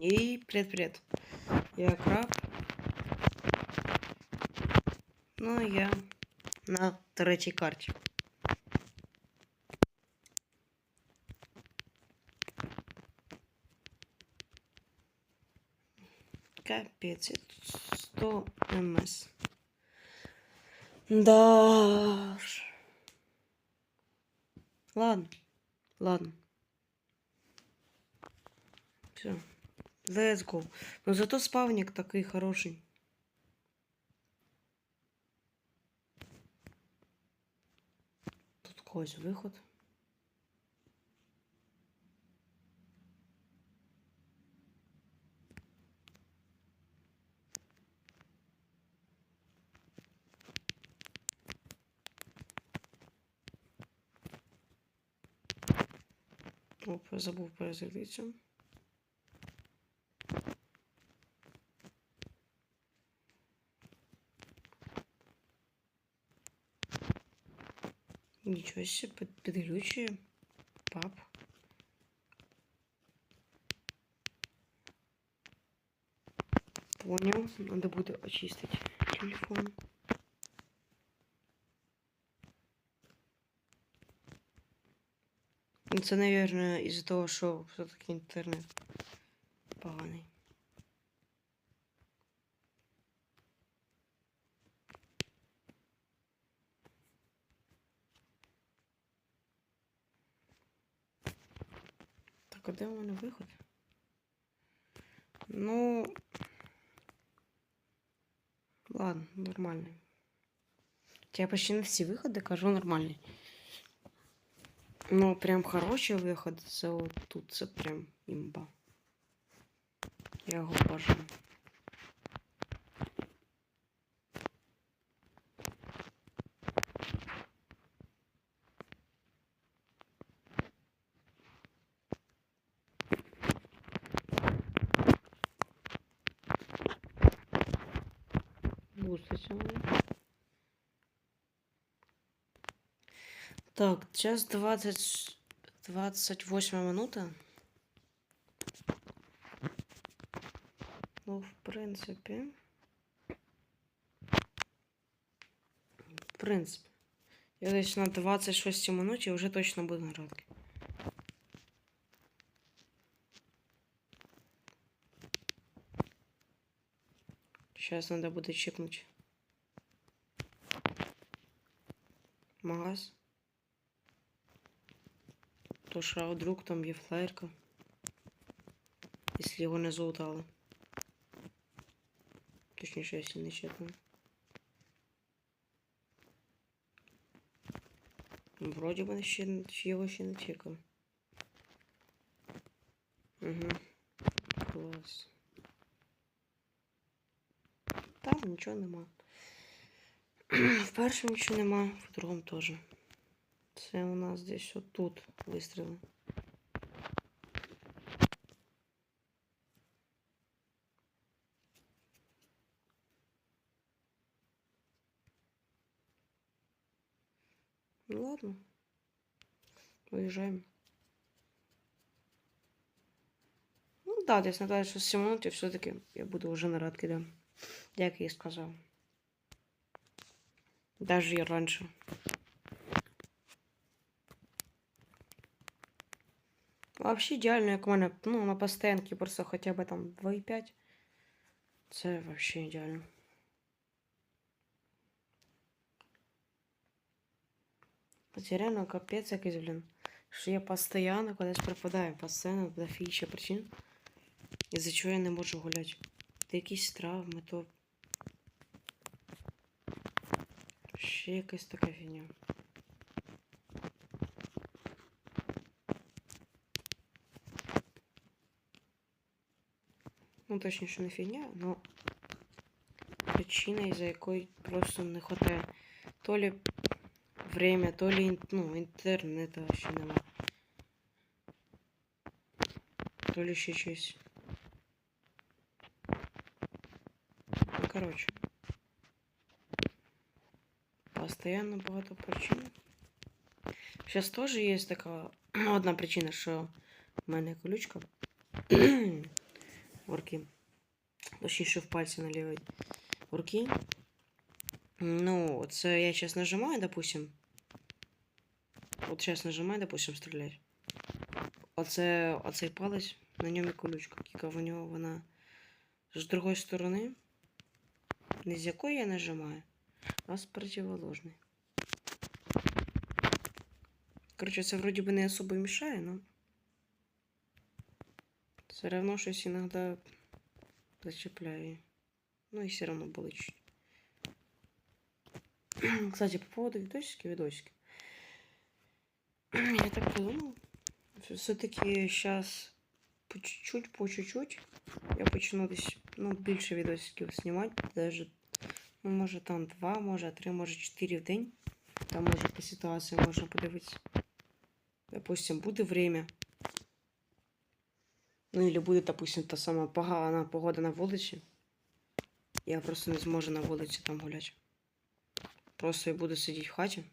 І привіт-привіт. Я краб. Ну, я на третій карті. Капець, я тут 100 МС. Да. ж. Ладно, ладно. Все. Let's go. Но зато спавник такий хороший. Тут когось виход. Я забув перезарядитися. Нічого себе, під- підглючує. Пап. Понял. Надо будет очистить телефон. Ну, Це, наверное, із-за того, що все-таки інтернет поганий. Так, де у мене виход? Ну. Ладно, нормальний. Я почти на всі виходи кажу нормальний. Ну, прям хороший виход. Це вот тут це прям імба. Я його бажаю. Так, час 20... 28 минута. Ну, в принципі. В принципі. Я десь на 26 минуті вже точно буду радки. Сейчас надо буде чекнуть. Магаз. То що, а вдруг там є флаєрка. Якщо його не залутали. Точніше, якщо не чекну. Вроді би ще ще його ще не чекав. Угу. Клас. Там нічого нема. В першому нічого нема, в другому теж. Це у нас десь отут вистріли. Ну ладно. Виїжджаємо. Ну да, десь на 26 минуті все-таки я буду вже на радки, да. Як я і сказав. Даже і раніше. Вообще ідеально, як у мене, ну, на постоянці просто хоча б там 2,5. Це вообще ідеально. Це реально капець якийсь, блін. Що я постійно кудись пропадаю, постійно до фіща причин. Із-за чого я не можу гуляти. Та якісь травми, то. Ще якась така фігня. Ну, точніше, не фігня, но причина, із-за якої просто не хватає то ли время, то ли ну, інтернету ще нема. То ли ще щось. Ну, короче. Постоянно багато причин. Сейчас тоже есть така одна причина, що в мене колючка. руки. Точніше в пальці на лівій руки. Ну, це я сейчас нажимаю, допустим. От сейчас нажимаю, допустим, стрілять. Оце, оцей палець, на ньому і колючка. Тільки в нього вона з другої сторони. Не з якої я нажимаю, а з противоположної. Короче, це вроді би не особо мішає, но все равно щось іноді зачепляє. Ну и все равно было чуть. Кстати, по поводу видосики, видосики. Я так подумал, все-таки сейчас по чуть-чуть, по чуть-чуть я почну десь, ну, більше відосиків знімати, даже, ну, може там два, може три, може чотири в день. Там може по ситуації можна подивитися. Допустим, буде время. Ну, или буде, допустим, та сама погана погода на вулиці. Я просто не зможу на вулиці там гуляти. Просто я буду сидіти в хаті.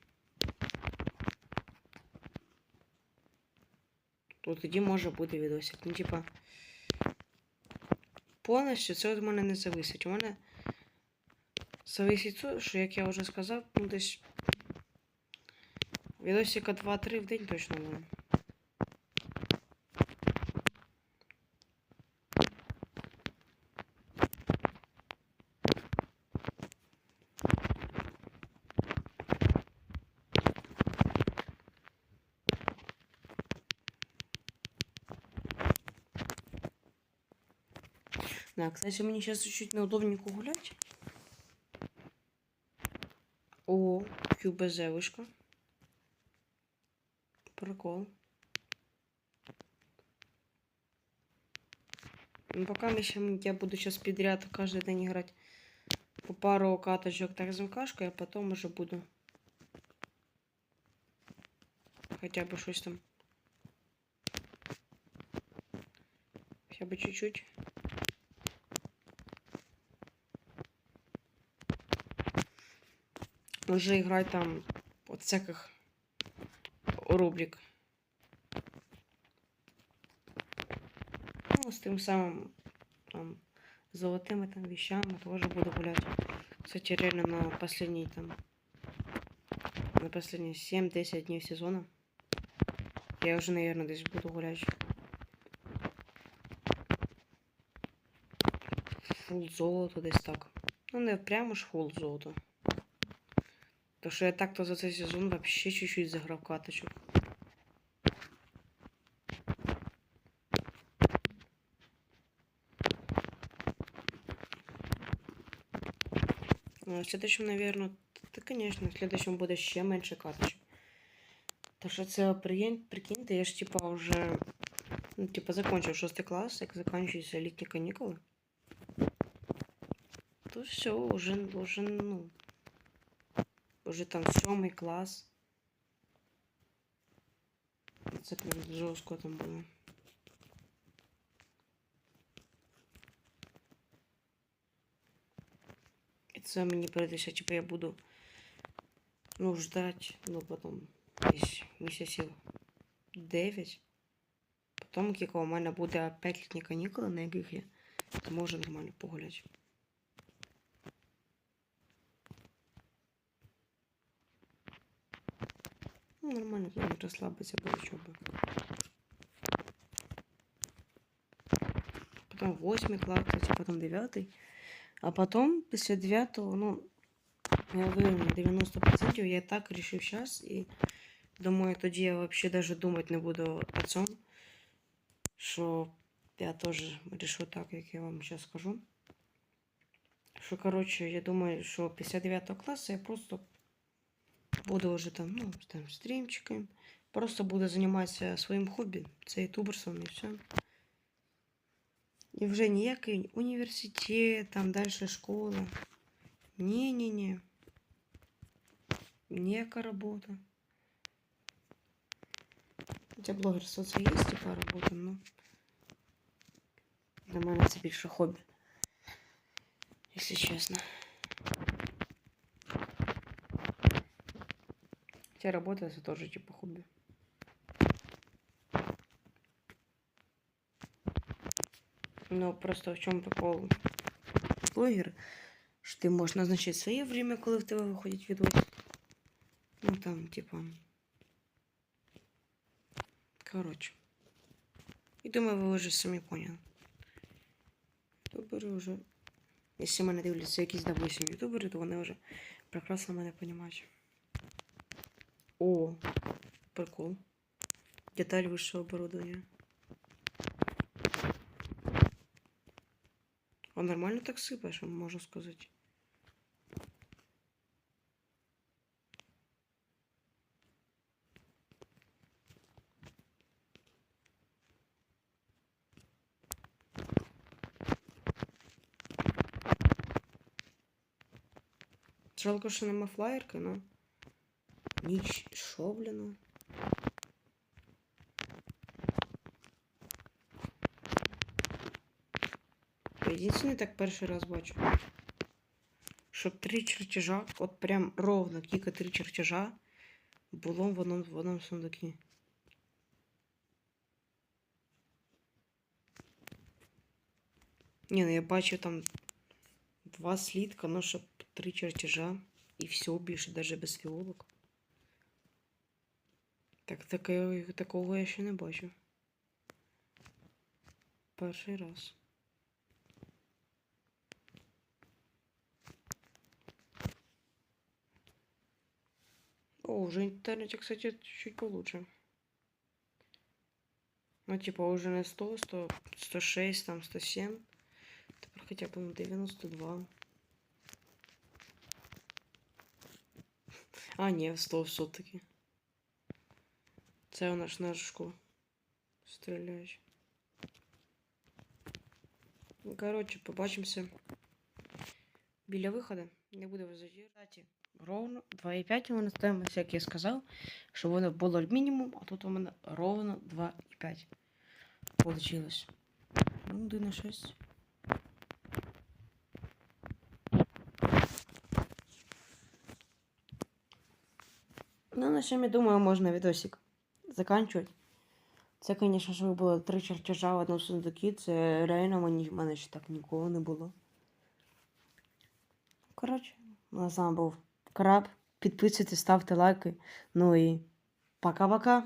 То тоді може бути відосик. Ну, типа. Повністю це від мене не зависить. У мене зависить що, як я вже сказав, ну десь відосика 2-3 в день точно буде. Да, кстати, мне сейчас чуть-чуть неудобненько гулять. О, QBZ вышка. Прикол. Ну, пока мы еще, я буду сейчас подряд каждый день играть по пару каточек так с МКшкой, а потом уже буду хотя бы что там. Хотя бы чуть-чуть. Уже играть там от всяких рубрик. Ну, с тем самым там золотыми там вещами тоже буду гулять. Кстати, реально на последний там на последние 7-10 дней сезона я уже, наверное, здесь буду гулять. Фул золото десь так. Ну, не прямо ж фул золото. То що я так-то за цей сезон вообще чуть-чуть заграв каточок. Ну, в следующем, наверное, та, конечно, в следующем буде ще менше каточок. Та що це прикинь, прикиньте, я ж типа вже ну, типа закончив 6 клас, як закінчуються літні канікули. То все, уже, уже, ну, уже там сьомий клас. Це прям жорстко там було. І це мені прийдеться, типу, я буду ну, ждать, ну, потім десь місяців 9. Потім, як у мене буде опять літні канікули, на яких я зможу нормально погуляти. Ну, нормально тут розслабитися без учоби. Потім восьмий клас, кстати, потім дев'ятий. А потім, після дев'ятого, ну, я уверен, на 90% я так решив зараз і думаю, тоді я вообще даже думати не буду о цьому, що я теж решу так, як я вам зараз скажу. Що, коротше, я думаю, що після 9 класу я просто буду вже там, ну, там, стрімчиком. Просто буду займатися своїм хобі, це ютуберством і все. І вже ніякий університет, там далі школа. Ні-ні-ні. Ніяка робота. Хоча блогерство це є, типа робота, ну. Для мене це більше хобі. Якщо чесно. Хотя работа это тоже типа хобби. Ну, просто в чому прикол блогер, що ти можеш назначити своє время, коли в тебе виходять відоси. Ну там, типа. Коротше. І думаю, ви вже самі поняли. Ютубери вже. Якщо мене дивляться якісь, допустим, ютубери, то вони вже прекрасно мене розуміють. О, прикол. Деталь высшего оборудования. А нормально так сыпаешь, можно сказать. Жалко, що нема флаєрки, ну. Ніч, ну? Единственный так перший раз бачу. Щоб три чертежа, от прям ровно кілька три чертежа було в одному, в одному сундукі. Ні, ну я бачу там два слідка, ну щоб три чертежа і все більше, навіть без фіолок. Так, таке, такого я ще не бачу. Перший раз. О, уже интернете, кстати, чуть получше. Ну, типа, уже не 100, 100, 106, там, 107. Тепер хоча б ну, 92. А, ні, 100 все-таки. Це вона ж на школу стріляють. Ну, коротше, побачимося біля виходу. Не буде вас задержати. Ровно 2,5 у мене стоїть, як я сказав, що воно було мінімум, а тут у мене ровно 2,5 получилось. Ну, 1,6. Ну, на чому, я думаю, можна відосик Заканчувати. Це, звісно щоб було три чертежа в одному сундукі. Це реально мені, в мене ще так ніколи не було. Коротше, у нас з вами був Краб. Підписуйтесь, ставте лайки. Ну і пока-пока.